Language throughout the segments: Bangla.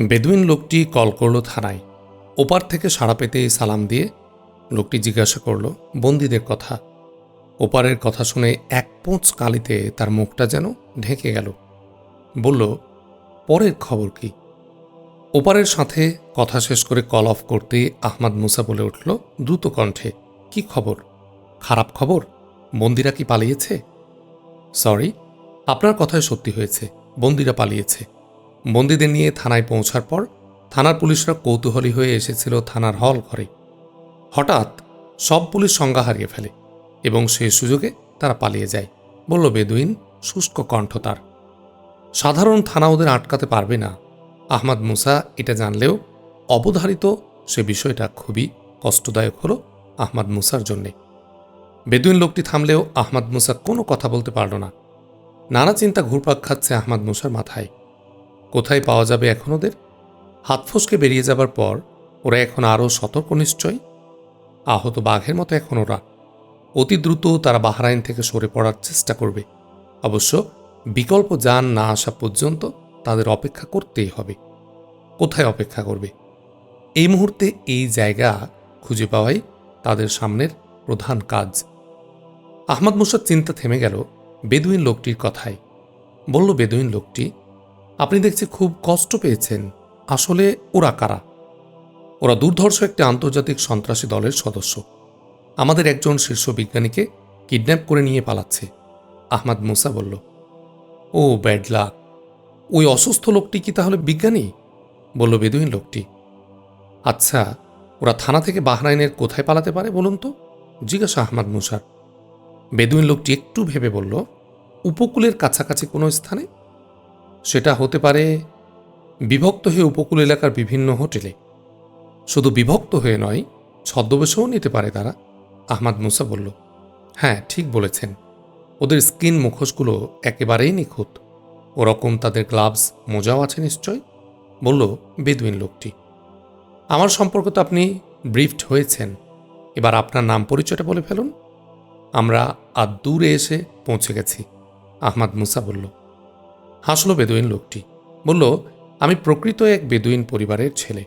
বেদুইন লোকটি কল করল থানায়। ওপার থেকে সাড়া পেতে সালাম দিয়ে লোকটি জিজ্ঞাসা করল, বন্দীদের কথা? ওপারের কথা শুনে এক পোঁচ কালিতে তার মুখটা যেন ঢেকে গেল। বলল, পরের খবর কি? ওপারের সাথে কথা শেষ করে কল অফ করতেই আহমাদ মুসা বলে উঠল, দ্রুত কণ্ঠে, কি খবর? খারাপ খবর? বন্দিরা কি পালিয়েছে? সরি, আপনার কথায় সত্যি হয়েছে, বন্দিরা পালিয়েছে। বন্দীদের নিয়ে থানায় পৌঁছার পর থানার পুলিশরা কৌতূহলী হয়ে এসেছিল থানার হল ঘরে। হঠাৎ সব পুলিশ সংজ্ঞা হারিয়ে ফেলে এবং সেই সুযোগে তারা পালিয়ে যায়। বলল, বেদুইন, শুষ্ক কণ্ঠ তার। সাধারণ থানা ওদের আটকাতে পারবে না। আহমাদ মুসা এটা জানলেও অবধারিত সে বিষয়টা খুবই কষ্টদায়ক হল আহমাদ মুসার জন্যে। বেদুইন লোকটি থামলেও আহমাদ মুসা কোনো কথা বলতে পারল না। নানা চিন্তা ঘুরপাক খাচ্ছে আহমাদ মুসার মাথায়। কোথায় পাওয়া যাবে এখন ওদের? হাত ফসকে বেরিয়ে যাবার পর ওরা এখন আরও সতর্ক নিশ্চয়? আহত বাঘের মতো এখন ওরা। অতি দ্রুত তারা বাহরাইন থেকে সরে পড়ার চেষ্টা করবে। অবশ্য বিকল্প যান না আসা পর্যন্ত তাদের অপেক্ষা করতেই হবে। কোথায় অপেক্ষা করবে? এই মুহূর্তে এই জায়গা খুঁজে পাওয়াই তাদের সামনের প্রধান কাজ। আহমদ মুসার চিন্তা থেমে গেল বেদুইন লোকটির কথায়। বলল, বেদুইন লোকটি আপনি দেখছি খুব কষ্ট পেয়েছেন। আসলে ওরা কারা? ওরা দুর্ধর্ষ একটি আন্তর্জাতিক সন্ত্রাসী দলের সদস্য। আমাদের একজন শীর্ষ বিজ্ঞানীকে কিডন্যাপ করে নিয়ে পালাচ্ছে। আহমাদ মুসা বলল, ও, ব্যাড লাক। ওই অসুস্থ লোকটি কি তাহলে বিজ্ঞানী? বলল, বেদুইন লোকটি। আচ্ছা ওরা থানা থেকে বাহরাইনের কোথায় পালাতে পারে বলুন তো? জিজ্ঞাসা আহমাদ মুসার বেদুইন লোকটি একটু ভেবে বলল, উপকূলের কাছাকাছি কোনো স্থানে? সেটা হতে পারে বিভক্ত হয়ে উপকূল এলাকার বিভিন্ন হোটেলে। শুধু বিভক্ত হয়ে নয়, ছদ্মবেশও নিতে পারে তারা, আহমাদ মুসা বলল। হ্যাঁ ঠিক বলেছেন। ওদের স্কিন মুখোশগুলো একেবারেই নিখুঁত। ওরকম তাদের গ্লাভস, মোজাও আছে নিশ্চয়? বলল বেদুইন লোকটি। আমার সম্পর্কে তো আপনি ব্রিফড হয়েছেন। এবার আপনার নাম পরিচয়টা বলে ফেলুন। আমরা আর দূরে এসে পৌঁছে গেছি, আহমাদ মুসা বলল। হাসল বেদুইন লোকটি। বলল, আমি প্রকৃত এক বেদুইন পরিবারের ছেলে।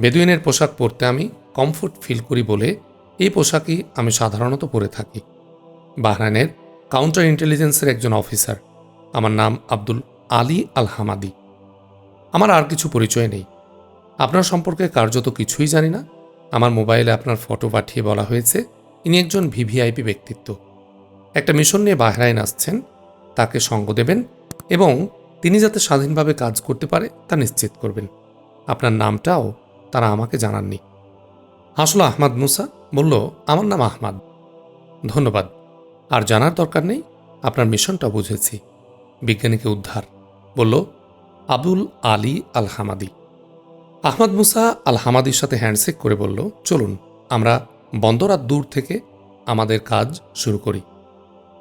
বেদুইনের পোশাক পরতে আমি কমফোর্ট ফিল করি বলে এই পোশাকই আমি সাধারণত পরে থাকি। বাহরাইনের কাউন্টার ইন্টেলিজেন্সের একজন অফিসার আমার নাম আব্দুল আলী আল হামাদি আমার আর কিছু পরিচয় নেই। আপনার সম্পর্কে কার্যত কিছুই জানি না। আমার মোবাইলে আপনার ফটো পাঠিয়ে বলা হয়েছে, ইনি একজন ভিভিআইপি ব্যক্তিত্ব। একটা মিশন নিয়ে বাহরাইন আসছেন। তাকে সঙ্গ দেবেন এবং তিনি যাতে স্বাধীনভাবে কাজ করতে পারে, তা নিশ্চিত করবেন। আপনার নামটাও তারা আমাকে জানাননি। হাসলো আহমাদ মুসা, বলল, আমার নাম আহমাদ। ধন্যবাদ। আর জানার দরকার নেই, আপনার মিশনটা বুঝেছি। বিজ্ঞানীকে উদ্ধার। বলল, আবুল আলী আল হামাদি আহমদ মুসা আল হামাদির সাথে হ্যান্ডশেক করে বলল, চলুন, আমরা বন্দরাত দূর থেকে আমাদের কাজ শুরু করি।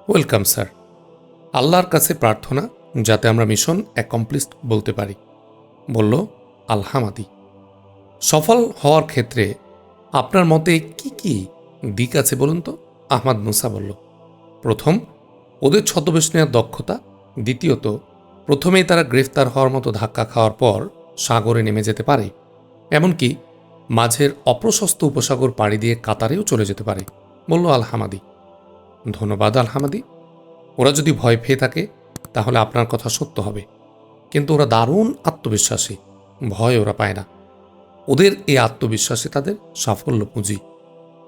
Welcome sir. আল্লাহর কাছে প্রার্থনা যাতে আমরা মিশন অ্যাকমপ্লিশ বলতে পারি। বলল, আলহামাদি। সফল হওয়ার ক্ষেত্রে আপনার মতে কি কি দিক আছে বলুন তো? আহমাদ মুসা বলল, প্রথম, ওদের ছদ্মবেশ নেওয়ার দক্ষতা। দ্বিতীয়ত, প্রথমেই তারা গ্রেফতার হওয়ার মতো ধাক্কা খাওয়ার পর সাগরে নেমে যেতে পারে। এমনকি মাঝের অপ্রশস্ত উপসাগর পাড়ি দিয়ে কাতারেও চলে যেতে পারে। বলল, আলহামাদি। ধন্যবাদ, আলহামাদি। ওরা যদি ভয় পেয়ে থাকে তাহলে আপনার কথা সত্য হবে। কিন্তু ওরা দারুণ আত্মবিশ্বাসী। ভয় ওরা পায় না। ওদের এই আত্মবিশ্বাসে তাদের সাফল্য পুঁজি।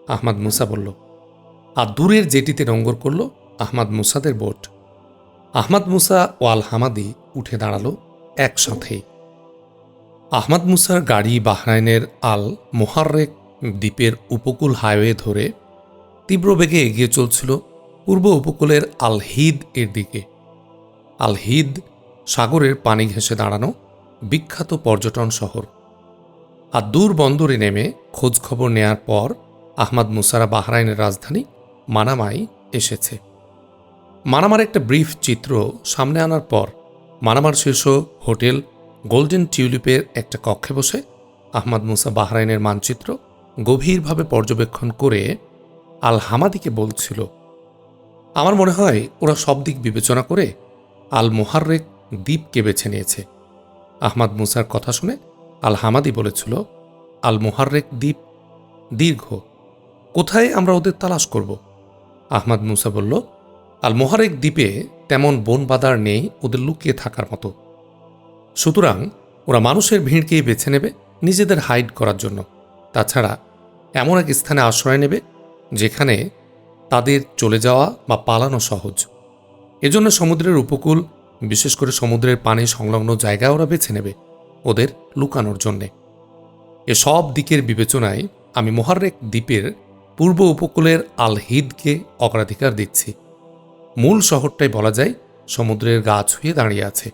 আহমাদ মুসা বলল, আর দূরের জেটিতে নঙ্গর করল আহমাদ মুসাদের বোট। আহমাদ মুসা ও আল হামাদি উঠে দাঁড়াল একসাথেই। আহমাদ মুসার গাড়ি বাহরাইনের আল মোহার্রেক দ্বীপের উপকূল হাইওয়ে ধরে তীব্র বেগে এগিয়ে চলছিল পূর্ব উপকূলের আল হিদ এর দিকে। আল হিদ সাগরের পানি ঘেঁষে দাঁড়ানো বিখ্যাত পর্যটন শহর। আর দূর বন্দরে নেমে খোঁজ খবর নেয়ার পর আহমাদ মুসারা বাহরাইনের রাজধানী মানামাই এসেছে। মানামার একটা ব্রিফ চিত্র সামনে আনার পর মানামার শীর্ষ হোটেল গোল্ডেন টিউলিপের একটা কক্ষে বসে আহমাদ মুসা বাহরাইনের মানচিত্র গভীরভাবে পর্যবেক্ষণ করে আল হামাদিকে বলছিল, আমার মনে হয় ওরা সব দিক বিবেচনা করে আল মোহার্রেক দ্বীপকে বেছে নিয়েছে। আহমাদ মুসার কথা শুনে আল হামাদি বলেছিল আল মোহারেক দ্বীপ দীর্ঘ, কোথায় আমরা ওদের তালাশ করব? আহমাদ মুসা বলল আল মোহারেক দ্বীপে তেমন বন বাদার নেই ওদের লুকিয়ে থাকার মতো। সুতরাং ওরা মানুষের ভিড়কেই বেছে নেবে নিজেদের হাইড করার জন্য। তাছাড়া এমন এক স্থানে আশ্রয় নেবে যেখানে তাদের চলে যাওয়া বা পালানো সহজ। এজন্য সমুদ্রের উপকূল, বিশেষ করে সমুদ্রের পানি সংলগ্ন জায়গা ওরা বেছে নেবে ওদের লুকানোর জন্যে। এ সব দিকের বিবেচনায় আমি মোহারেক দ্বীপের পূর্ব উপকূলের আল হিদকে অগ্রাধিকার দিচ্ছি। মূল শহরটাই বলা যায় সমুদ্রের গা ছুঁয়ে দাঁড়িয়ে আছে।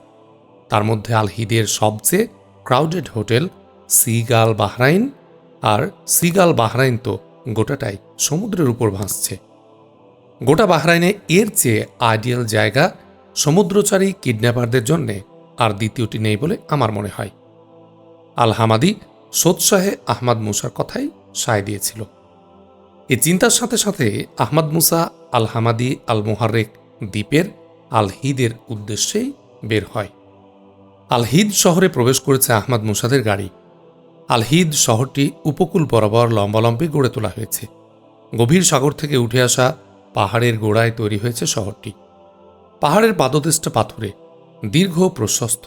তার মধ্যে আল হিদের সবচেয়ে ক্রাউডেড হোটেল সিগাল বাহরাইন, আর সিগাল বাহরাইন তো গোটাটাই সমুদ্রের উপর ভাসছে। গোটা বাহরাইনে এর চেয়ে আইডিয়াল জায়গা সমুদ্রচারী কিডন্যাপারদের জন্যে আর দ্বিতীয়টি নেই বলে আমার মনে হয়। আল হামাদি সোৎসাহে আহমাদ মুসার কথাই সায় দিয়েছিল। এ চিন্তার সাথে সাথে আহমাদ মুসা, আল হামাদি, আল মোহারেক দ্বীপের আল হিদের উদ্দেশ্যেই বের হয়। আল হিদ শহরে প্রবেশ করেছে আহমাদ মুসাদের গাড়ি। আল হিদ শহরটি উপকূল বরাবর লম্বালম্বি গড়ে তোলা হয়েছে। গভীর সাগর থেকে উঠে আসা পাহাড়ের গোড়ায় তৈরি হয়েছে শহরটি। পাহাড়ের পাদদেশটা পাথরে দীর্ঘ প্রশস্ত।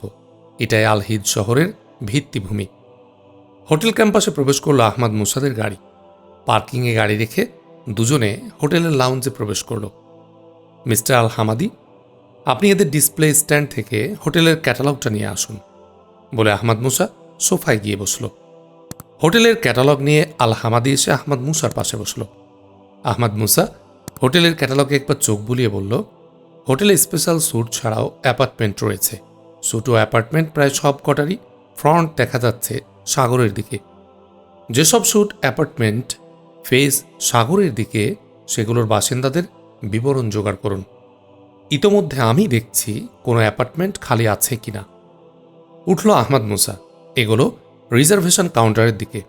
এটাই আলহিদ শহরের ভিত্তিভূমি। হোটেল ক্যাম্পাসে প্রবেশ করল আহমাদ মুসাদের গাড়ি। পার্কিংয়ে গাড়ি রেখে দুজনে হোটেলের লাউঞ্জে প্রবেশ করল। মিস্টার আল হামাদি আপনি এদের ডিসপ্লে স্ট্যান্ড থেকে হোটেলের ক্যাটালগটা নিয়ে আসুন, বলে আহমদ মুসা সোফায় গিয়ে বসল। হোটেলের ক্যাটালগ নিয়ে আল হামাদি এসে আহমদ মুসার পাশে বসল। আহমদ মুসা হোটেলের ক্যাটালগে একবার চোখ বুলিয়ে বলল, হোটেলে স্পেশাল স্যুট ছাড়াও অ্যাপার্টমেন্ট রয়েছে। ও অ্যাপার্টমেন্ট প্রায় সব কটারই ফ্রন্ট দেখা যাচ্ছে সাগরের দিকে। যেসব স্যুট, অ্যাপার্টমেন্ট ফেস সাগরের দিকে, সেগুলোর বাসিন্দাদের বিবরণ জোগাড় করুন। ইতোমধ্যে আমি দেখছি কোনো অ্যাপার্টমেন্ট খালি আছে কিনা। উঠল আহমদ মুসা। এগুলো রিজার্ভেশন কাউন্টারের দিকে।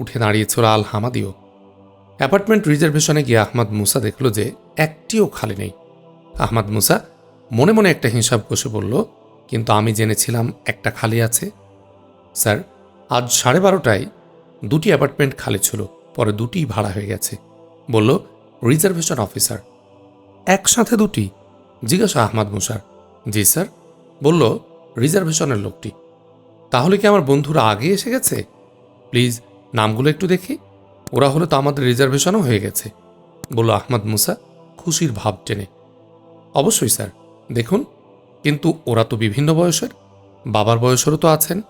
উঠে দাঁড়িয়েছিল আল হামাদিও অ্যাপার্টমেন্ট রিজার্ভেশনে গিয়ে আহমদ মুসা দেখল যে একটিও খালি নেই। আহমদ মুসা মনে মনে একটা হিসাব কষে বলল, কিন্তু আমি জেনেছিলাম একটা খালি আছে। স্যার, আজ সাড়ে বারোটায় দুটি অ্যাপার্টমেন্ট খালি ছিল, পরে দুটি ভাড়া হয়ে গেছে। বলল, রিজার্ভেশন অফিসার। একসাথে দুটি? জিজ্ঞাসা আহমাদ মুসার। জি, স্যার। বলল, রিজার্ভেশনের লোকটি। তাহলে কি আমার বন্ধুরা আগে এসে গেছে? প্লিজ, নামগুলো একটু দেখি। ওরা হলে তো আমাদের রিজার্ভেশনও হয়ে গেছে। বলল, আহমদ মুসা, খুশির ভাব টেনে। অবশ্যই, স্যার। দেখুন, কিন্তু ওরা তো বিভিন্ন বয়সের। বাবার বয়সেরও তো আছেন।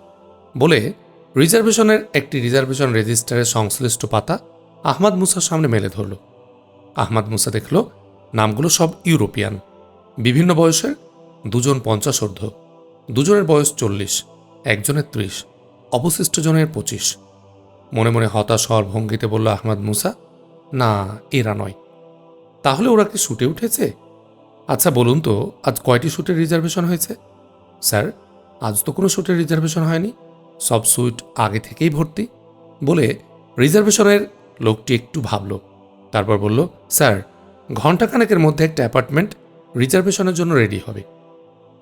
বলে রিজার্ভেশনের একটি রিজার্ভেশন রেজিস্টারের সংশ্লিষ্ট পাতা আহমাদ মুসার সামনে মেলে ধরল। আহমাদ মুসা দেখল, নামগুলো সব ইউরোপিয়ান। বিভিন্ন বয়সের, দুজন পঞ্চাশ অর্ধ দুজনের বয়স চল্লিশ, একজনের ত্রিশ, অবশিষ্ট জনের পঁচিশ। মনে মনে হতাশ হওয়ার ভঙ্গিতে বলল, আহমদ মুসা, না, এরা নয়। তাহলে ওরা কি শুটে উঠেছে? আচ্ছা বলুন তো, আজ কয়টি শুটের রিজার্ভেশন হয়েছে? স্যার, আজ তো কোনো শুটের রিজার্ভেশন হয়নি। সব সুইট আগে থেকেই ভর্তি। বলে রিজার্ভেশনের লোকটি একটু ভাবল। তারপর বলল, স্যার, ঘণ্টাখানেকের মধ্যে একটা অ্যাপার্টমেন্ট রিজার্ভেশনের জন্য রেডি হবে।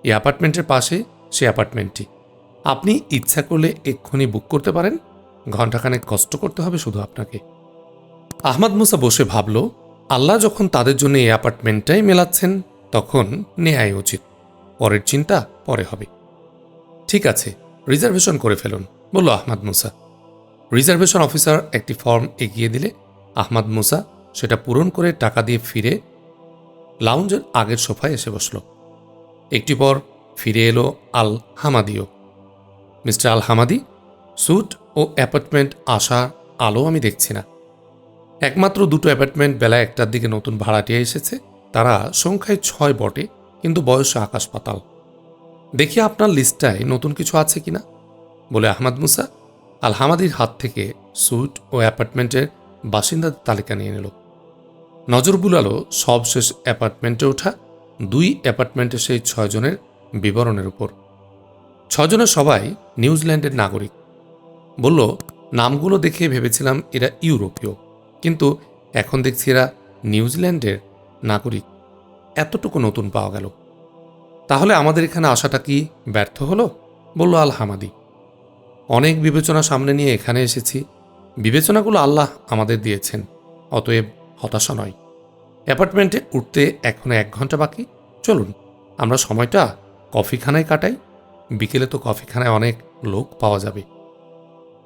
এই অ্যাপার্টমেন্টের পাশে সে অ্যাপার্টমেন্টটি। আপনি ইচ্ছা করলে এক্ষুনি বুক করতে পারেন। ঘণ্টাখানেক কষ্ট করতে হবে শুধু আপনাকে। আহমদ মুসা বসে ভাবল, আল্লাহ যখন তাদের জন্য এই অ্যাপার্টমেন্টটাই মেলাচ্ছেন, তখন নেয়াই উচিত। পরের চিন্তা পরে হবে। ঠিক আছে, রিজার্ভেশন করে ফেলুন, বলল আহমদ মুসা। রিজার্ভেশন অফিসার একটি ফর্ম এগিয়ে দিলে, আহমদ মুসা সেটা পূরণ করে টাকা দিয়ে ফিরে লাউঞ্জের আগের সোফায় এসে বসল। একটি পর ফিরে এলো আল হামাদিও মিস্টার আল হামাদি স্যুট ও অ্যাপার্টমেন্ট আসা আলো আমি দেখছি না। একমাত্র দুটো অ্যাপার্টমেন্ট বেলা একটার দিকে নতুন ভাড়াটিয়া এসেছে। তারা সংখ্যায় ছয় বটে, কিন্তু বয়সে আকাশ পাতাল। দেখি আপনার লিস্টটায় নতুন কিছু আছে কিনা, বলে আহমদ মুসা আল হামাদির হাত থেকে স্যুট ও অ্যাপার্টমেন্টের বাসিন্দাদের তালিকা নিয়ে নিল। নজর বুলালো সবশেষ অ্যাপার্টমেন্টে ওঠা দুই অ্যাপার্টমেন্টের সেই ছয়জনের বিবরণের উপর। ছজনের সবাই নিউজিল্যান্ডের নাগরিক। বলল, নামগুলো দেখে ভেবেছিলাম এরা ইউরোপীয়, কিন্তু এখন দেখছি এরা নিউজিল্যান্ডের নাগরিক। এতটুকু নতুন পাওয়া গেল। তাহলে আমাদের এখানে আসাটা কি ব্যর্থ হলো? বলল আল হামাদি অনেক বিবেচনা সামনে নিয়ে এখানে এসেছি। বিবেচনাগুলো আল্লাহ আমাদের দিয়েছেন, অতএব হতাশা নয়। অ্যাপার্টমেন্টে উঠতে এখনও এক ঘণ্টা বাকি। চলুন, আমরা সময়টা কফিখানায় কাটাই। বিকেলে তো কফিখানায় অনেক লোক পাওয়া যাবে।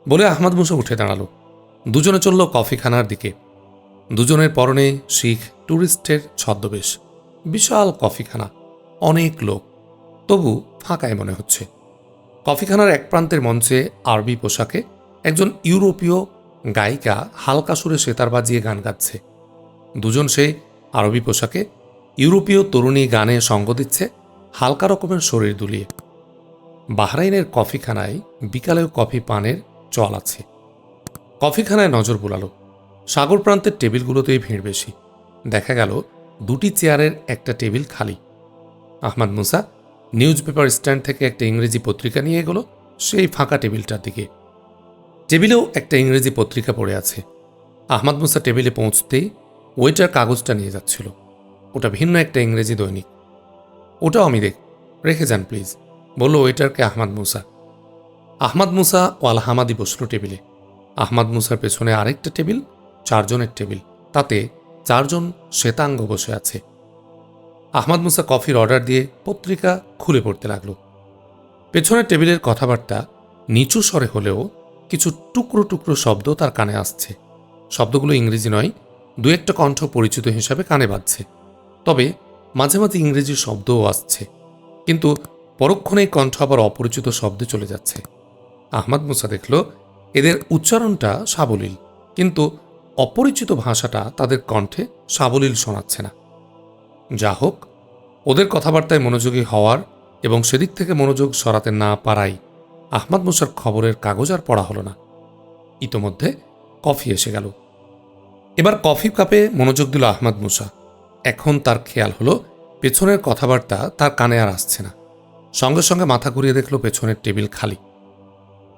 বলে আহমদ মুসা উঠে দাঁড়াল। দুজনে চলল কফিখানার দিকে। দুজনের পরনে শিখ ট্যুরিস্টের ছদ্মবেশ। বিশাল কফিখানা, অনেক লোক। তবু ফাঁকায় মনে হচ্ছে। কফিখানার এক প্রান্তের মঞ্চে আরবি পোশাকে একজন ইউরোপীয় গায়িকা হালকা সুরে সেতার বাজিয়ে গান গাচ্ছে। দুজন সেই আরবি পোশাকে ইউরোপীয় তরুণী গানে সঙ্গ দিচ্ছে হালকা রকমের শরীর দুলিয়ে। বাহরাইনের কফিখানায় বিকালেও কফি পানের চল আছে। কফিখানায় নজর বুলালো। সাগর প্রান্তের টেবিলগুলোতেই ভিড় বেশি। দেখা গেল, দুটি চেয়ারের একটা টেবিল খালি। আহমদ মুসা নিউজ পেপার স্ট্যান্ড থেকে একটা ইংরেজি পত্রিকা নিয়ে এগোলো, সেই ফাঁকা টেবিলটার দিকে। টেবিলেও একটা ইংরেজি পত্রিকা পড়ে আছে। আহমদ মুসা টেবিলে পৌঁছতেই ওয়েটার কাগজটা নিয়ে যাচ্ছিল। ওটা ভিন্ন একটা ইংরেজি দৈনিক। ওটাও আমি দেখ, রেখে যান প্লিজ, বলল ওয়েটারকে আহমদ মুসা। আহমদ মুসা ও আল হামাদি বসল টেবিলে। আহমদ মুসার পেছনে আরেকটা টেবিল, চারজনের টেবিল। তাতে চারজন শ্বেতাঙ্গ বসে আছে। আহমদ মুসা কফির অর্ডার দিয়ে পত্রিকা খুলে পড়তে লাগল। পেছনের টেবিলের কথাবার্তা নিচু স্বরে হলেও কিছু টুকরো টুকরো শব্দ তার কানে আসছে। শব্দগুলো ইংরেজি নয়, দু একটা কণ্ঠ পরিচিত হিসাবে কানে বাজছে। তবে মাঝে মাঝে ইংরেজি শব্দও আসছে। কিন্তু পরক্ষণেই কণ্ঠ আবার অপরিচিত শব্দে চলে যাচ্ছে। আহমদ মুসা দেখল, এদের উচ্চারণটা সাবলীল, কিন্তু অপরিচিত ভাষাটা তাদের কণ্ঠে সাবলীল শোনাচ্ছে না। যা হোক, ওদের কথাবার্তায় মনোযোগী হওয়ার এবং সেদিক থেকে মনোযোগ সরাতে না পারাই আহমদ মুসার খবরের কাগজ আর পড়া হলো না। ইতোমধ্যে কফি এসে গেল। এবার কফি কাপে মনোযোগ দিল আহমদ মুসা। এখন তার খেয়াল হলো, পেছনের কথাবার্তা তার কানে আর আসছে না। সঙ্গে সঙ্গে মাথা ঘুরিয়ে দেখল পেছনের টেবিল খালি।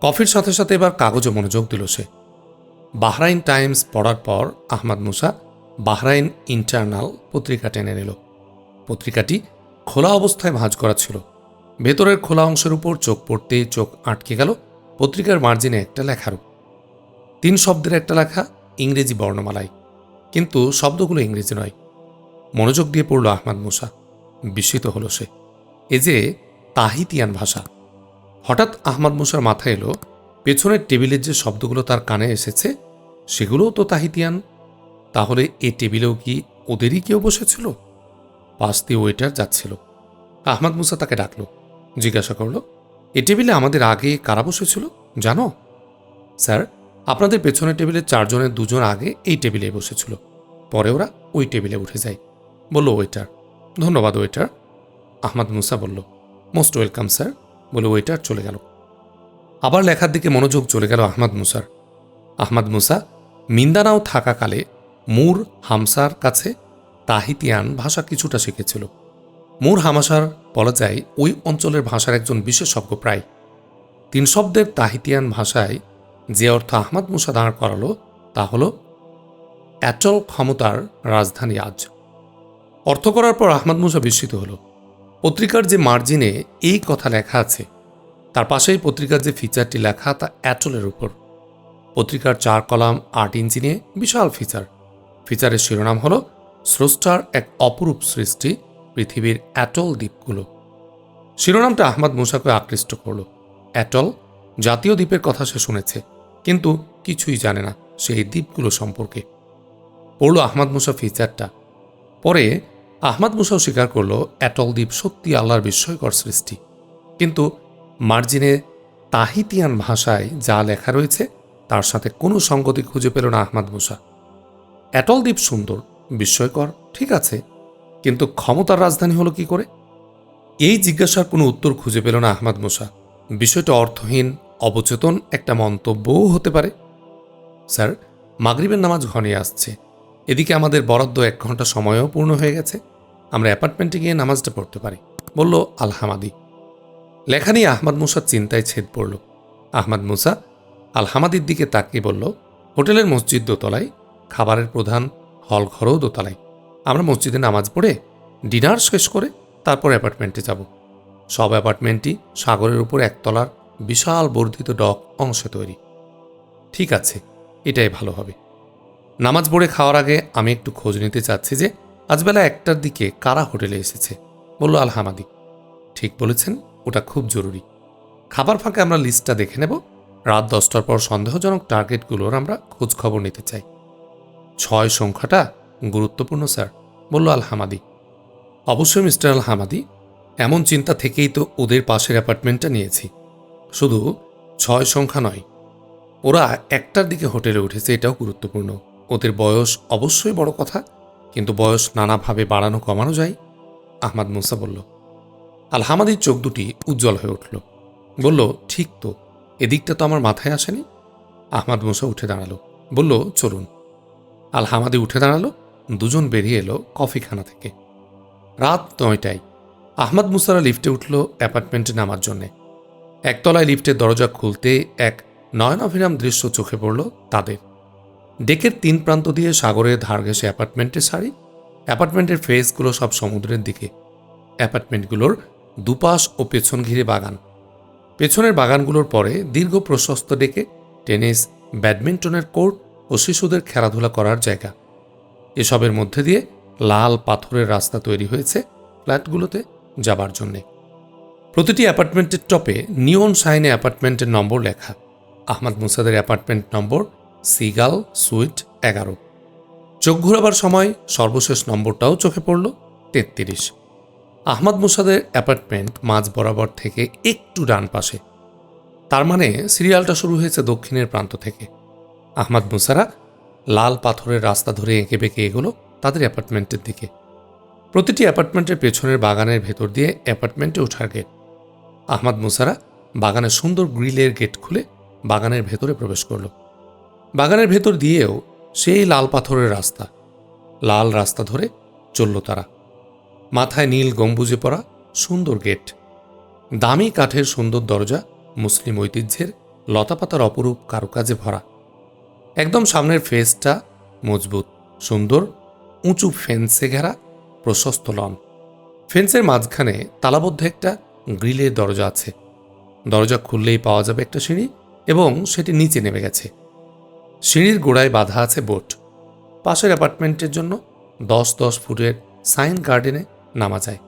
কফির সাথে সাথে এবার কাগজে মনোযোগ দিল সে। বাহরাইন টাইমস পড়ার পর আহমদ মুসা বাহরাইন ইন্টারনাল পত্রিকা টেনে নিল। পত্রিকাটি খোলা অবস্থায় ভাঁজ করা ছিল। ভেতরের খোলা অংশের উপর চোখ পড়তে চোখ আটকে গেল পত্রিকার মার্জিনে একটা লেখার তিন শব্দের একটা লেখা ইংরেজি বর্ণমালায়, কিন্তু শব্দগুলো ইংরেজি নয়। মনোযোগ দিয়ে পড়ল আহমদ মুসা। বিস্মিত হলো সে। এ যে তাহিতিয়ান ভাষা। হঠাৎ আহমদ মুসার মাথায় এলো, পেছনের টেবিলের যে শব্দগুলো তার কানে এসেছে, সেগুলোও তো তাহিতিয়ান। তাহলে এ টেবিলেও কি ওদেরই কেউ বসেছিল? পাশ দিয়ে ওয়েটার যাচ্ছিল। আহমদ মুসা তাকে ডাকল, জিজ্ঞাসা করল, এ টেবিলে আমাদের আগে কারা বসেছিল, জানো? স্যার, আপনাদের পেছনের টেবিলে চারজনের দুজন আগে এই টেবিলে বসেছিল। পরে ওরা ওই টেবিলে উঠে যায়। বলল ওয়েটার। ধন্যবাদ, ওয়েটার। আহমদ মুসা বলল, মোস্ট ওয়েলকাম, স্যার। বলে ওয়েটার চলে গেল। আবার লেখার দিকে মনোযোগ চলে গেল আহমদ মুসার। আহমদ মুসা মিন্দানাও থাকাকালে মুর হামসার কাছে তাহিতিয়ান ভাষা কিছুটা শিখেছিল। মুর হামাসার বলা যায় ওই অঞ্চলের ভাষার একজন বিশেষজ্ঞ প্রায়। তিন শব্দের তাহিতিয়ান ভাষায় যে অর্থ আহমদ মুসা দাঁড় করালো তা হল অ্যাটল ক্ষমতার রাজধানী আজ। অর্থ করার পর আহমদ মুসা বিস্মিত হল। পত্রিকার যে মার্জিনে এই কথা লেখা আছে, তার পাশেই পত্রিকার যে ফিচারটি লেখা তা অ্যাটলের উপর। পত্রিকার চার কলাম আট ইঞ্চি নিয়ে বিশাল ফিচার ফিচারের শিরোনাম হল, স্রষ্টার এক অপরূপ সৃষ্টি, পৃথিবীর অ্যাটল দ্বীপগুলো। শিরোনামটা আহমদ মুসাকে আকৃষ্ট করল। অ্যাটল জাতীয় দ্বীপের কথা সে শুনেছে, কিন্তু কিছুই জানে না সেই দ্বীপগুলো সম্পর্কে। পড়ল আহমদ মুসা ফিচারটা পরে আহমদ মুসাও স্বীকার করল অ্যাটল দ্বীপ সত্যি আল্লাহর বিস্ময়কর সৃষ্টি। কিন্তু মার্জিনে তাহিতিয়ান ভাষায় যা লেখা রয়েছে, তার সাথে কোনো সঙ্গতি খুঁজে পেল না আহমদ মুসা। অ্যাটল দ্বীপ সুন্দর, বিস্ময়কর, ঠিক আছে, কিন্তু ক্ষমতার রাজধানী হলো কি করে? এই জিজ্ঞাসার কোনো উত্তর খুঁজে পেল না আহমদ মুসা। বিষয়টা অর্থহীন, অবচেতন একটা মন্তব্যও হতে পারে। স্যার, মাগরিবের নামাজ ঘনিয়ে আসছে। এদিকে আমাদের বরাদ্দ এক ঘণ্টা সময়ও পূর্ণ হয়ে গেছে। আমরা অ্যাপার্টমেন্টে গিয়ে নামাজটা পড়তে পারি, বলল আলহামাদি। লেখা নিয়ে আহমদ মুসার চিন্তায় ছেদ পড়ল। আহমদ মুসা আলহামাদির দিকে তাকিয়ে বলল, হোটেলের মসজিদ দোতলায়, খাবারের প্রধান হল ঘরও দোতলায়। আমরা মসজিদে নামাজ পড়ে ডিনার শেষ করে তারপর অ্যাপার্টমেন্টে যাব। সব অ্যাপার্টমেন্টই সাগরের উপর একতলার বিশাল বর্ধিত ডক অংশে তৈরি। ঠিক আছে, এটাই ভালো হবে। নামাজ পড়ে খাওয়ার আগে আমি একটু খোঁজ নিতে চাচ্ছি যে আজ বেলা একটার দিকে কারা হোটেলে এসেছে। বলল, আলহামাদি। ঠিক বলেছেন, ওটা খুব জরুরি। খাবার ফাঁকে আমরা লিস্টটা দেখে নেব। রাত দশটার পর সন্দেহজনক টার্গেটগুলোর আমরা খোঁজ খবর নিতে চাই। ছয় সংখ্যাটা গুরুত্বপূর্ণ, স্যার। বলল আল হামাদি অবশ্যই, মিস্টার আল হামাদি এমন চিন্তা থেকেই তো ওদের পাশের অ্যাপার্টমেন্টটা নিয়েছি। শুধু ছয় সংখ্যা নয়, ওরা একটার দিকে হোটেলে উঠেছে, এটাও গুরুত্বপূর্ণ। ওদের বয়স অবশ্যই বড় কথা, কিন্তু বয়স নানাভাবে বাড়ানো কমানো যায়, আহমাদ মুসা বলল। আল হামাদির চোখ দুটি উজ্জ্বল হয়ে উঠল। বলল, ঠিক তো, এদিকটা তো আমার মাথায় আসেনি। আহমাদ মুসা উঠে দাঁড়াল। বলল, চলুন। আল হামাদি উঠে দাঁড়াল, দুজন বেরিয়ে এলো কফিখানা থেকে। রাত নয়টায়, আহমদ মুসারা লিফটে উঠল অ্যাপার্টমেন্টে নামার জন্যে। একতলায় লিফটের দরজা খুলতে এক নয়নাভিরাম দৃশ্য চোখে পড়ল তাদের। ডেকের তিন প্রান্ত দিয়ে সাগরের ধার ঘেসে অ্যাপার্টমেন্টের সারি, অ্যাপার্টমেন্টের ফেসগুলো সব সমুদ্রের দিকে। অ্যাপার্টমেন্টগুলোর দুপাশ ও পেছন ঘিরে বাগান। পেছনের বাগানগুলোর পরে দীর্ঘ প্রশস্ত ডেকে, টেনিস, ব্যাডমিন্টনের কোর্ট ও শিশুদের খেলাধুলা করার জায়গা। এসবের মধ্যে দিয়ে লাল পাথরের রাস্তা তৈরি হয়েছে ফ্ল্যাটগুলোতে যাবার জন্যে। প্রতিটি অ্যাপার্টমেন্টের টপে নিয়ন সাইনে অ্যাপার্টমেন্টের নম্বর লেখা। আহমদ মুসাদের অ্যাপার্টমেন্ট নম্বর সিগাল, সুইট, এগারো। চোখ ঘোরাবার সময় সর্বশেষ নম্বরটাও চোখে পড়ল তেত্রিশ। আহমদ মুসাদের অ্যাপার্টমেন্ট মাঝ বরাবর থেকে একটু ডান পাশে। তার মানে সিরিয়ালটা শুরু হয়েছে দক্ষিণের প্রান্ত থেকে। আহমদ মুসারা লাল পাথরের রাস্তা ধরে এঁকে বেঁকে এগোলো তাদের অ্যাপার্টমেন্টের দিকে। প্রতিটি অ্যাপার্টমেন্টের পেছনের বাগানের ভেতর দিয়ে অ্যাপার্টমেন্টে ওঠার গেট। আহমদ মুসারা বাগানের সুন্দর গ্রিলের গেট খুলে বাগানের ভেতরে প্রবেশ করল। বাগানের ভেতর দিয়েও সেই লাল পাথরের রাস্তা। লাল রাস্তা ধরে চলল তারা। মাথায় নীল গম্বুজে পড়া সুন্দর গেট। দামি কাঠের সুন্দর দরজা মুসলিম ঐতিহ্যের লতাপাতার অপরূপ কারুকাজে ভরা। একদম সামনের ফেসটা মজবুত, সুন্দর, উঁচু ফেন্সে ঘেরা প্রশস্ত লন। ফেন্সের মাঝখানে তালাবদ্ধ একটা গ্রিলের দরজা আছে। দরজা খুললেই পাওয়া যাবে একটা সিঁড়ি এবং সেটি নিচে নেমে গেছে। সিঁড়ির গোড়ায় বাঁধা আছে বোট। পাশের অ্যাপার্টমেন্টের জন্য দশ দশ ফুটের সাইন গার্ডেনে নামা যায়।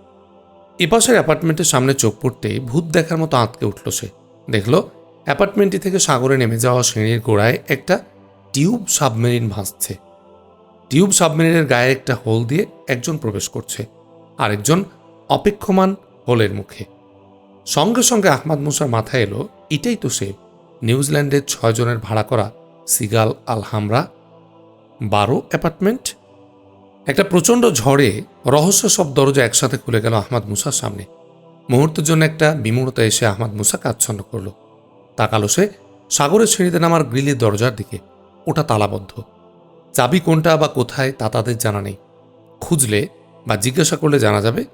এপাশের অ্যাপার্টমেন্টের সামনে চোখ পড়তেই ভূত দেখার মতো আঁতকে উঠল সে। দেখল, অ্যাপার্টমেন্টটি থেকে সাগরে নেমে যাওয়া সিঁড়ির গোড়ায় একটা টিউব সাবমেরিন ভাসছে। টিউব সাবমেরিনের গায়ে একটা হোল দিয়ে একজন প্রবেশ করছে, আরেকজন অপেক্ষমান হোলের মুখে। সঙ্গে সঙ্গে আহমাদ মুসার মাথায় এলো, এটাই তো সে। নিউজিল্যান্ডের ছয়জনের ভাড়া করা সিগাল আলহামরা, বারো অ্যাপার্টমেন্ট। একটা প্রচণ্ড ঝড়ে রহস্য সব দরজা একসাথে খুলে গেল আহমাদ মুসার সামনে। মুহূর্তের জন্য একটা বিমূঢ়তা এসে আহমাদ মুসা কাচ্ছন্ন করল। তাকালো সে সাগরের সিঁড়িতে নামার গ্রিলের দরজার দিকে। ওটা তালাবদ্ধ। চাবি কোনটা বা কোথায় তা তাদের জানা নেই। খুঁজলে বা জিজ্ঞাসা করলে জানা যাবে,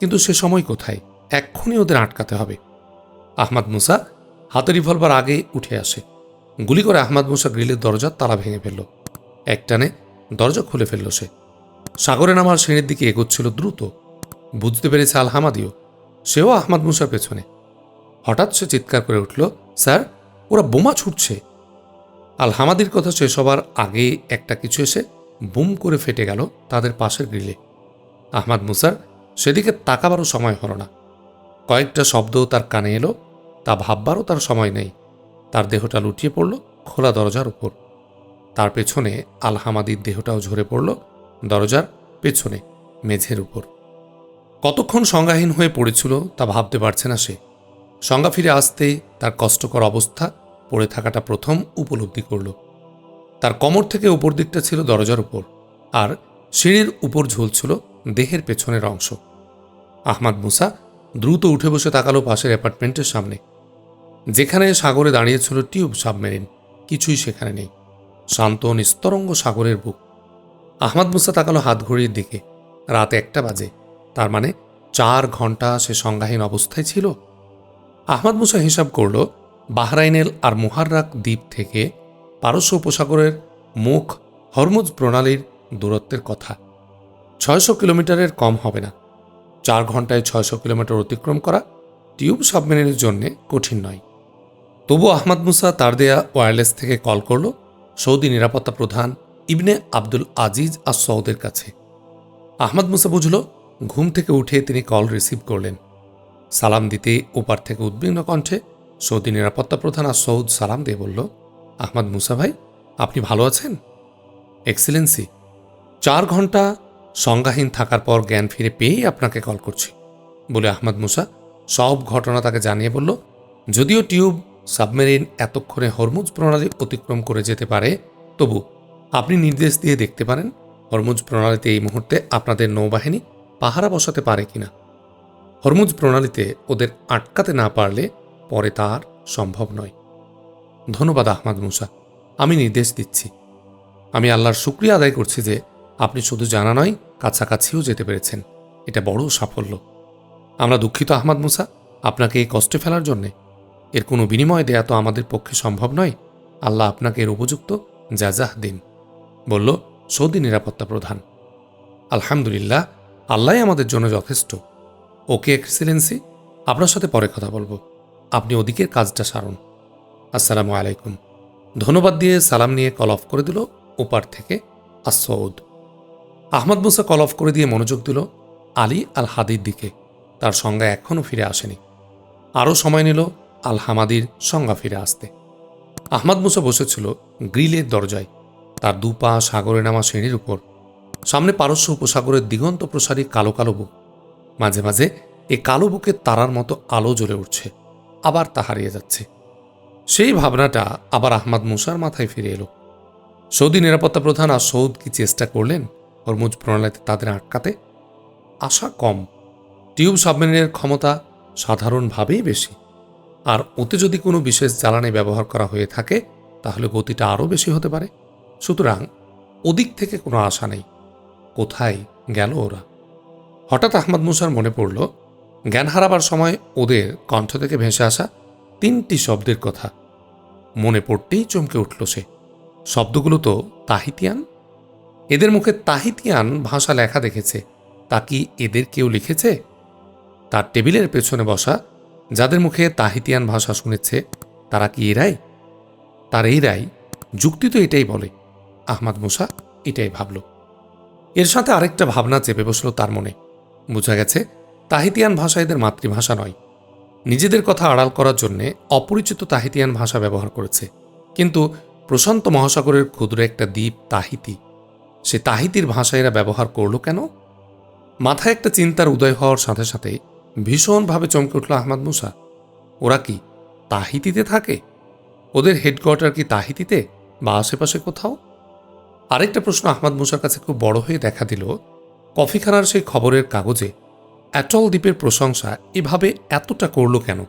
কিন্তু সে সময় কোথায়? এক্ষুনি ওদের আটকাতে হবে। আহমাদ মুসা হাতে রিভলভার আগে উঠে আসে। গুলি করে আহমাদ মুসা গ্রিলের দরজার তালা ভেঙে ফেলল। একটানে দরজা খুলে ফেলল সে। সাগরে নামার সিঁড়ির দিকে এগোচ্ছিল দ্রুত। বুঝতে পেরেছে আল হামাদিও সেও আহমাদ মুসার পেছনে। হঠাৎ সে চিৎকার করে উঠল, স্যার, ওরা বোমা ছুটছে। আল হামাদির কথা শেষ হবার আগে একটা কিছু এসে বুম করে ফেটে গেল তাদের পাশের গ্রিলে। আহমাদ মুসার সেদিকে তাকাবারও সময় হল না। কয়েকটা শব্দ তার কানে এলো, তা ভাববারও তার সময় নেই। তার দেহটা লুটিয়ে পড়ল খোলা দরজার উপর। তার পেছনে আলহামাদির দেহটাও ঝরে পড়ল দরজার পেছনে মেঝের উপর। কতক্ষণ সংজ্ঞাহীন হয়ে পড়েছিল তা ভাবতে পারছে না সে। সংজ্ঞা ফিরে আসতে তার কষ্টকর অবস্থা পড়ে থাকাটা প্রথম উপলব্ধি করল। তার কোমর থেকে উপর দিকটা ছিল দরজার উপর, আর সিঁড়ির উপর ঝুলছিল দেহের পেছনের অংশ। আহমাদ মুসা দ্রুত উঠে বসে তাকালো পাশের অ্যাপার্টমেন্টের সামনে। যেখানে সাগরে দাঁড়িয়েছিল টিউব সাবমেরিন, কিছুই সেখানে নেই। শান্ত নিস্তরঙ্গ সাগরের বুক। আহমাদ মুসা তাকালো হাত ঘড়ির দিকে। রাত একটা বাজে। তার মানে চার ঘণ্টা সে সংজ্ঞাহীন অবস্থায় ছিল? আহমাদ মুসা হিসাব করল বাহরাইনেল আর মুহাররাক দ্বীপ থেকে পারস্য উপসাগরের মুখ হরমুজ প্রণালীর দূরত্বের কথা। ছয়শো কিলোমিটারের কম হবে না। চার ঘন্টায় ছয়শো কিলোমিটার অতিক্রম করা টিউব সাবমেরিনের জন্য কঠিন নয়। তবু আহমদ মুসা তার দেয়া ওয়্যারলেস থেকে কল করল সৌদি নিরাপত্তা প্রধান ইবনে আব্দুল আজিজ আর সৌদের কাছে। আহমদ মুসা বুঝল ঘুম থেকে উঠে তিনি কল রিসিভ করলেন। সালাম দিতে ওপার থেকে উদ্বিগ্ন কণ্ঠে সৌদি নিরাপত্তা প্রধান আর সৌদ সালাম দিয়ে বলল, আহমদ মুসা ভাই, আপনি ভালো আছেন? এক্সেলেন্সি চার ঘণ্টা সংজ্ঞাহীন থাকার পর জ্ঞান ফিরে পেয়েই আপনাকে কল করছি, বলে আহমদ মুসা সব ঘটনা তাকে জানিয়ে বলল, যদিও টিউব সাবমেরিন এতক্ষণে হরমুজ প্রণালী অতিক্রম করে যেতে পারে, তবু আপনি নির্দেশ দিয়ে দেখতে পারেন হরমুজ প্রণালীতে এই মুহূর্তে আপনাদের নৌবাহিনী পাহারা বসাতে পারে কিনা। হরমুজ প্রণালীতে ওদের আটকাতে না পারলে পরে তার সম্ভব নয়। ধন্যবাদ, আহমদ মুসা। আমি নির্দেশ দিচ্ছি। আমি আল্লাহর শুক্রিয়া আদায় করছি যে আপনি শুধু জানা নয়, কাছাকাছিও যেতে পেরেছেন। এটা বড় সাফল্য। আমরা দুঃখিত, আহমদ মুসা, আপনাকে এই কষ্টে ফেলার জন্যে। এর কোনো বিনিময় দেয়া তো আমাদের পক্ষে সম্ভব নয়। আল্লাহ আপনাকে এর উপযুক্ত জাজাহ দিন। বলল, সৌদি নিরাপত্তা প্রধান। আলহামদুলিল্লাহ, আল্লাহ আমাদের জন্য যথেষ্ট। ওকে, এক্সেলেন্সি, আপনার সাথে পরে কথা বলব। আপনি ওদিকের কাজটা সারুন। আসসালামু আলাইকুম। ধন্যবাদ দিয়ে সালাম নিয়ে কল অফ করে দিল ওপার থেকে আসৌদ আহমদ মুসা কল অফ করে দিয়ে মনোযোগ দিল আলী আল হাদির দিকে। তার সঙ্গে এখনও ফিরে আসেনি। আরও সময় নিল আল হামাদির সংজ্ঞা ফিরে আসতে। আহমদ মুসা বসেছিল গ্রিলের দরজায়। তার দুপা সাগরে নামা শ্রেণির উপর। সামনে পারস্য উপসাগরের দিগন্ত প্রসারী কালো কালো বুক। মাঝে মাঝে এ কালো বুকের তারার মতো আলো জ্বলে উঠছে। আবার তা হারিয়ে যাচ্ছে। সেই ভাবনাটা আবার আহমদ মুসার মাথায় ফিরে এলো। সৌদি নিরাপত্তা প্রধান আর সৌদ কি চেষ্টা করলেন হরমুজ প্রণালীতে তাদের আটকাতে? আশা কম। টিউব সাবমেরিনের ক্ষমতা সাধারণভাবেই বেশি। আর ওতে যদি কোনো বিশেষ জ্বালানি ব্যবহার করা হয়ে থাকে, তাহলে গতিটা আরও বেশি হতে পারে। সুতরাং ওদিক থেকে কোনো আশা নেই। কোথায় গেল ওরা? হঠাৎ আহমদ মুসার মনে পড়ল, জ্ঞান হারাবার সময় ওদের কণ্ঠ থেকে ভেসে আসা তিনটি শব্দের কথা। মনে পড়তেই চমকে উঠল সে। শব্দগুলো তো তাহিতিয়ান? এদের মুখে তাহিতিয়ান ভাষা লেখা দেখেছে। তা কি এদের কেউ লিখেছে? তার টেবিলের পেছনে বসা যাদের মুখে তাহিতিয়ান ভাষা শুনেছে, তারা কি এরাই তার এই রায় যুক্তি তো এটাই বলে, আহমাদ মুসা এটাই ভাবল। এর সাথে আরেকটা ভাবনা চেপে বসল তার মনে। বোঝা গেছে, তাহিতিয়ান ভাষা এদের মাতৃভাষা নয়। নিজেদের কথা আড়াল করার জন্যে অপরিচিত তাহিতিয়ান ভাষা ব্যবহার করেছে। কিন্তু প্রশান্ত মহাসাগরের ক্ষুদ্র একটা দ্বীপ তাহিতি। সে তাহিতির ভাষা এরা ব্যবহার করল কেন? মাথায় একটা চিন্তার উদয় হওয়ার সাথে সাথে ভীষণভাবে চমকে উঠল আহমদ মুসা। ওরা কি তাহিতিতে থাকে? ওদের হেডকোয়ার্টার কি তাহিতিতে বা আশেপাশে কোথাও? আরেকটা প্রশ্ন আহমদ মুসার কাছে খুব বড় হয়ে দেখা দিল, কফিখানার সেই খবরের কাগজে অ্যাটল দ্বীপের প্রশংসা এভাবে এতটা করল কেন?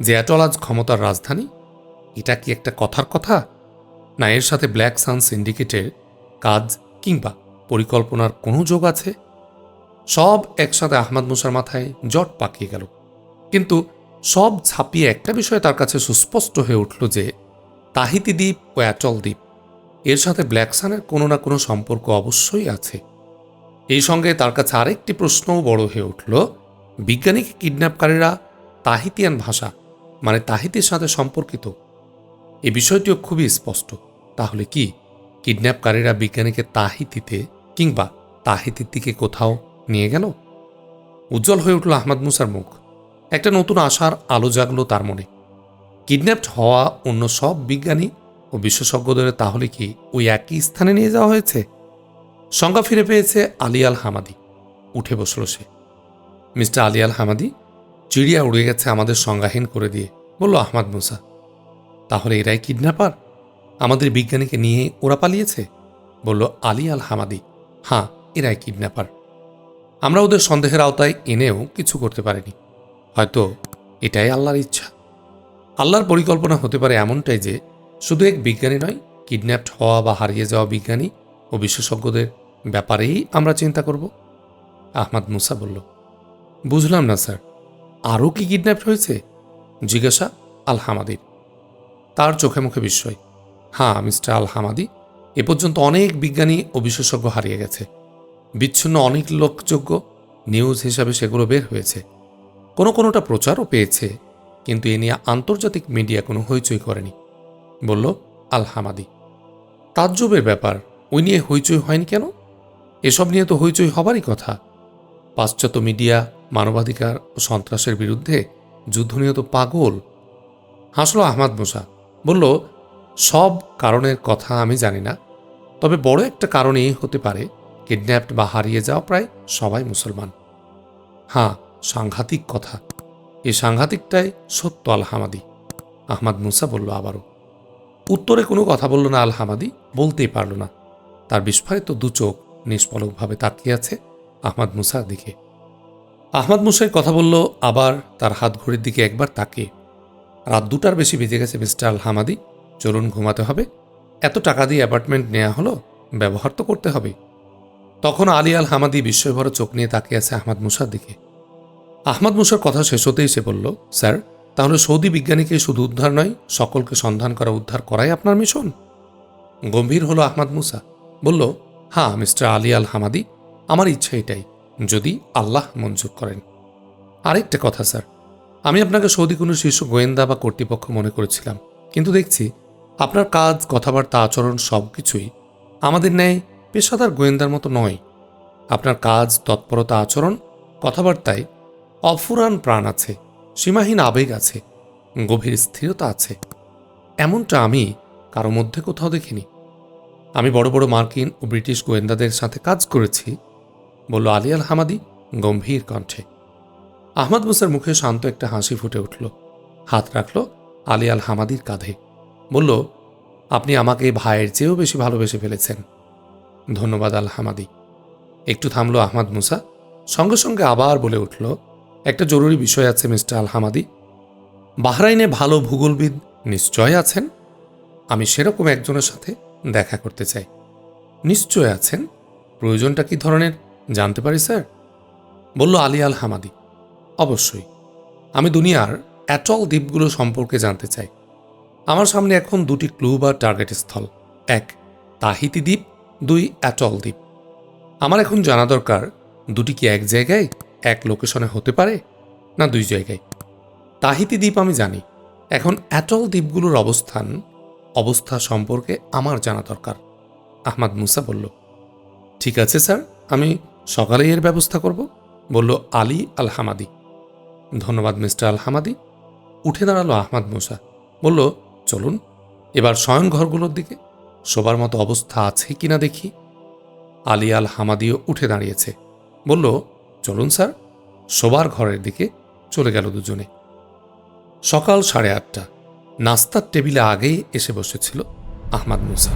যে অ্যাটল আজ ক্ষমতার রাজধানী? এটা কি একটা কথার কথা? না এর সাথে ব্ল্যাক সান সিন্ডিকেটের কাজ কিংবা পরিকল্পনার কোনো যোগ আছে? সব একসাথে আহমদ মুসার মাথায় জট পাকিয়ে গেল। কিন্তু সব ছাপিয়ে একটা বিষয় তার কাছে সুস্পষ্ট হয়ে উঠল যে, তাহিতি দ্বীপ ও অ্যাটল দ্বীপ, এর সাথে ব্ল্যাক সানের কোনো না কোনো সম্পর্ক অবশ্যই আছে। এই সঙ্গে তার কাছে আরেকটি প্রশ্নও বড় হয়ে উঠল বিজ্ঞানিক কিডন্যাপকারীরা তাহিতিয়ান ভাষা মানে তাহিতির সাথে সম্পর্কিত? এ বিষয়টিও খুবই স্পষ্ট। তাহলে কি কিডন্যাপকারীরা বিজ্ঞানীকে তাহিতিতে কিংবা তাহিতির দিকে কোথাও নিয়ে গেল। উজ্জ্বল হয়ে উঠল আহমদ মুসার মুখ। একটা নতুন আশার আলো জাগলো তার মনে। কিডন্যাপড হওয়া অন্য সব বিজ্ঞানী ও বিশেষজ্ঞদের তাহলে কি ওই একই স্থানে নিয়ে যাওয়া হয়েছে? সংজ্ঞা ফিরে পেয়েছে আলী আল হামাদি। উঠে বসল সে। মিস্টার আলী আল হামাদি, চিড়িয়া উড়ে গেছে আমাদের সংজ্ঞাহীন করে দিয়ে, বলল আহমদ মুসা, তাহলে এরাই কিডন্যাপার? আমাদের বিজ্ঞানীকে নিয়ে ওরা পালিয়েছে? বলল আলী আল হামাদি হ্যাঁ এরাই কিডন্যাপার। আমরা ওদের সন্দেহের আওতায় এনেও কিছু করতে পারিনি। হয়তো এটাই আল্লাহর ইচ্ছা। আল্লাহর পরিকল্পনা হতে পারে এমনটাই যে, শুধু এক বিজ্ঞানী নয়, কিডন্যাপড হওয়া বা হারিয়ে যাওয়া বিজ্ঞানী ও বিশেষজ্ঞদের ব্যাপারেই আমরা চিন্তা করব। আহমদ মুসা বলল, বুঝলাম না স্যার, আরও কি কিডন্যাপ হয়েছে? জিজ্ঞাসা আল হামাদির তার চোখে মুখে বিস্ময়। হ্যাঁ মিস্টার আল হামাদি এ পর্যন্ত অনেক বিজ্ঞানী ও বিশেষজ্ঞ হারিয়ে গেছে। বিচ্ছিন্ন অনেক লোকযোগ্য নিউজ হিসাবে সেগুলো বের হয়েছে। কোনো কোনোটা প্রচারও পেয়েছে, কিন্তু এ নিয়ে আন্তর্জাতিক মিডিয়া কোনো হইচই করেনি, বলল আল হামাদি তাজ্জবের ব্যাপার, ওই নিয়ে হইচই হয়নি কেন? এসব নিয়ে তো হইচই হবারই কথা। পাশ্চাত্য মিডিয়া, মানবাধিকার ও সন্ত্রাসের বিরুদ্ধে যুদ্ধ নিয়ে তো পাগল। হাসলো আহমাদ মুসা, বলল, সব কারণের কথা আমি জানি না, তবে বড় একটা কারণ এই হতে পারে কিডন্যাপড বা হারিয়ে যাওয়া প্রায় সবাই মুসলমান। হ্যাঁ সাংঘাতিক কথা। এই সাংঘাতিকটাই সত্য আল হামাদি আহমাদ মুসা বলল আবারও। উত্তরে কোনো কথা বলল না আল হামাদি বলতেই পারল না। তার বিস্ফারিত দু চোখ নিষ্পলকভাবে তাকিয়ে আছে আহমাদ মুসার দিকে। আহমাদ মুসাই কথা বলল, আবার তার হাত ঘড়ির দিকে একবার তাকিয়ে। রাত দুটার বেশি বেজে গেছে, মিস্টার আল হামাদি চলুন ঘুমাতে হবে। এত টাকা দিয়ে অ্যাপার্টমেন্ট নেওয়া হলো, ব্যবহার তো করতে হবে। তখন আলী আল হামাদি বিস্ময়ভরা চোখ নিয়ে তাকিয়ে আছে আহমাদ মুসার দিকে। আহমদ মুসার কথা শেষ হতেই সে বলল, স্যার, তাহলে সৌদি বিজ্ঞানীকে শুধু উদ্ধার নয়, সকলকে সন্ধান করা, উদ্ধার করাই আপনার মিশন? গম্ভীর হলো আহমদ মুসা। বলল হ্যাঁ মিস্টার আলী আল হামাদি আমার ইচ্ছা এটাই, যদি আল্লাহ মঞ্জুর করেন। আরেকটা কথা, স্যার, আমি আপনাকে সৌদি কোনো শীর্ষ গোয়েন্দা বা কর্তৃপক্ষ মনে করেছিলাম। কিন্তু দেখছি, আপনার কাজ, কথাবার্তা, আচরণ সব কিছুই আমাদের ন্যায় পেশাদার গোয়েন্দার মতো নয়। আপনার কাজ, তৎপরতা, আচরণ, কথাবার্তায় অফুরান প্রাণ আছে, সীমাহীন আবেগ আছে, গভীর স্থিরতা আছে। এমনটা আমি কারও মধ্যে কোথাও দেখিনি। আমি বড় বড় মার্কিন ও ব্রিটিশ গোয়েন্দাদের সাথে কাজ করেছি, বলল আলী আল হামাদি গম্ভীর কণ্ঠে। আহমদ মুসার মুখে শান্ত একটা হাসি ফুটে উঠল। হাত রাখল আলী আল হামাদির কাঁধে। বলল, আপনি আমাকে ভাইয়ের চেয়েও বেশি ভালোবেসে ফেলেছেন। ধন্যবাদ আল হামাদি। একটু থামল আহমাদ মুসা। সঙ্গে সঙ্গে আবার বলে উঠল, একটা জরুরি বিষয় আছে মিস্টার আল হামাদি। বাহরাইনে ভালো ভূগোলবিদ নিশ্চয় আছেন? আমি সেরকম একজনের সাথে দেখা করতে চাই। নিশ্চয় আছেন? প্রয়োজনটা কি ধরনের? জানতে পারি, স্যার? বলল আলী আল হামাদি। অবশ্যই। আমি দুনিয়ার অ্যাটল দ্বীপগুলো সম্পর্কে জানতে চাই। আমার সামনে এখন দুটি ক্লু বা টার্গেট স্থল। এক, তাহিতি দ্বীপ দুই অ্যাটল দ্বীপ। আমার এখন জানা দরকার, দুটি কি এক জায়গায়, এক লোকেশনে হতে পারে, না দুই জায়গায়? তাহিতি দ্বীপ আমি জানি। এখন অ্যাটল দ্বীপগুলোর অবস্থান, অবস্থা সম্পর্কে আমার জানা দরকার, আহমাদ মুসা বলল। ঠিক আছে, স্যার, আমি সকালেই এর ব্যবস্থা করব, বলল আলী আল হামাদি ধন্যবাদ, মিস্টার আল হামাদি উঠে দাঁড়াল আহমাদ মুসা, বলল, চলুন, এবার শয়ন ঘরগুলোর দিকে। শোবার মতো অবস্থা আছে কিনা দেখি? আলিয়াল আল হামাদিও উঠে দাঁড়িয়েছে। বলল, চলুন স্যার, শোবার ঘরের দিকে চলে গেল দুজনে। সকাল সাড়ে আটটা। নাস্তার টেবিলে আগেই এসে বসেছিল আহমাদ মুসা।